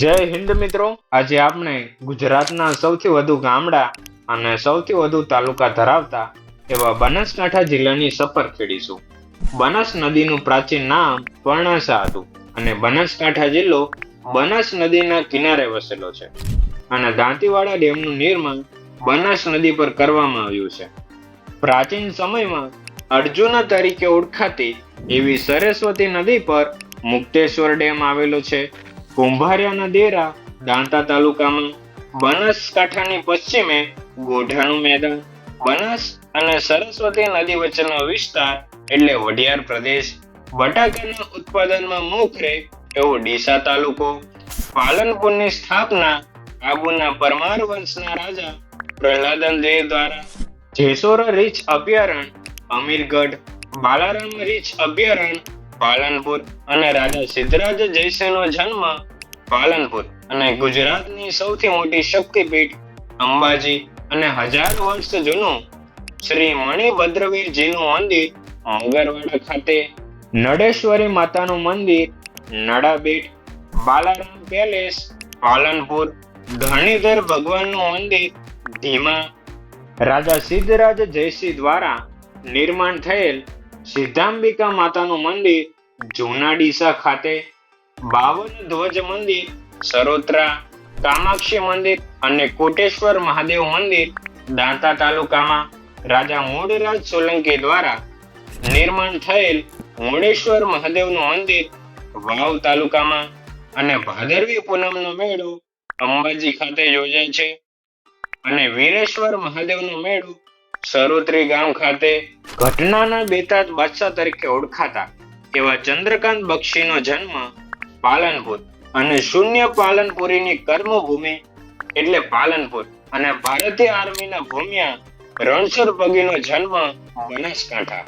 જય હિન્દ મિત્રો. આજે આપણે ગુજરાતના સૌથી વધુ ગામડા અને સૌથી વધુ તાલુકા ધરાવતા એવા બનાસકાંઠા જિલ્લાની સફર ખેડીશું. બનાસ નદીનું પ્રાચીન નામ પર્ણાસા હતું અને બનાસકાંઠા જિલ્લો બનાસ નદીના કિનારે વસેલો છે. અને દાંતીવાડા ડેમનું નિર્માણ બનાસ નદી પર કરવામાં આવ્યું છે. પ્રાચીન સમયમાં અર્જુના તરીકે ઓળખાતી એવી સરસ્વતી નદી પર મુક્તેશ્વર ડેમ આવેલો છે. કુંભારિયાના દેરા દાંતા તાલુકામાં બનાસકાંઠાની પશ્ચિમે ગોઢાનું મેદાન બનાસ અને સરસ્વતી નદી વચ્ચેનો વિસ્તાર એટલે વઢિયાર પ્રદેશ. બટાકાના ઉત્પાદનમાં મોખરે એવો ડીસા તાલુકો. પાલનપુરની સ્થાપના આબુના પરમાર વંશના રાજા પ્રહલાદન દેવ દ્વારા. જેસોરા રીચ અભયારણ્ય અમીરગઢ બાલારામ રીચ અભયારણ્ય પાલનપુર અને રાજા સિદ્ધરાજ જયસિંહનો જન્મ પાલનપુર અને ગુજરાતની સૌથી મોટી શક્તિપીઠ અંબાજી અને હજાર વર્ષ જૂનું શ્રી મણિભદ્રવીરજીનું મંદિર મગરવાડા ખાતે, નડેશ્વરી માતાનું મંદિર, નડાબેટ, બાલારામ પેલેસ, પાલનપુર ધણીધર ભગવાનનું મંદિર, ધીમા, રાજા સિદ્ધરાજ જયસિંહ દ્વારા નિર્માણ થયેલ સિદ્ધાંબિકા માતાનું મંદિર જૂના ડીસા ખાતે, બાવન ધ્વજ મંદિર, સરોત્રા, કામાક્ષી મંદિર અને કોટેશ્વર મહાદેવ મંદિર દાંતા તાલુકામાં રાજા મૂળરાજ સોલંકી દ્વારા નિર્માણ થયેલ મૂળેશ્વર મહાદેવનું મંદિર વાવ તાલુકામાં અને ભાદરવી પૂનમનો મેળો અંબાજી ખાતે યોજાય છે. અને વીરેશ્વર મહાદેવનો મેળો સરોત્રી ગામ ખાતે ઘટનાના બેતાજ બાદશાહ તરીકે ઓળખાતા એવા ચંદ્રકાંત બક્ષીનો જન્મ પાલનપુર અને શૂન્ય પાલનપુરીની કર્મભૂમિ એટલે પાલનપુર અને ભારતીય આર્મીના ભૂમિયા રણછોડ પગીનો જન્મ બનાસકાંઠા.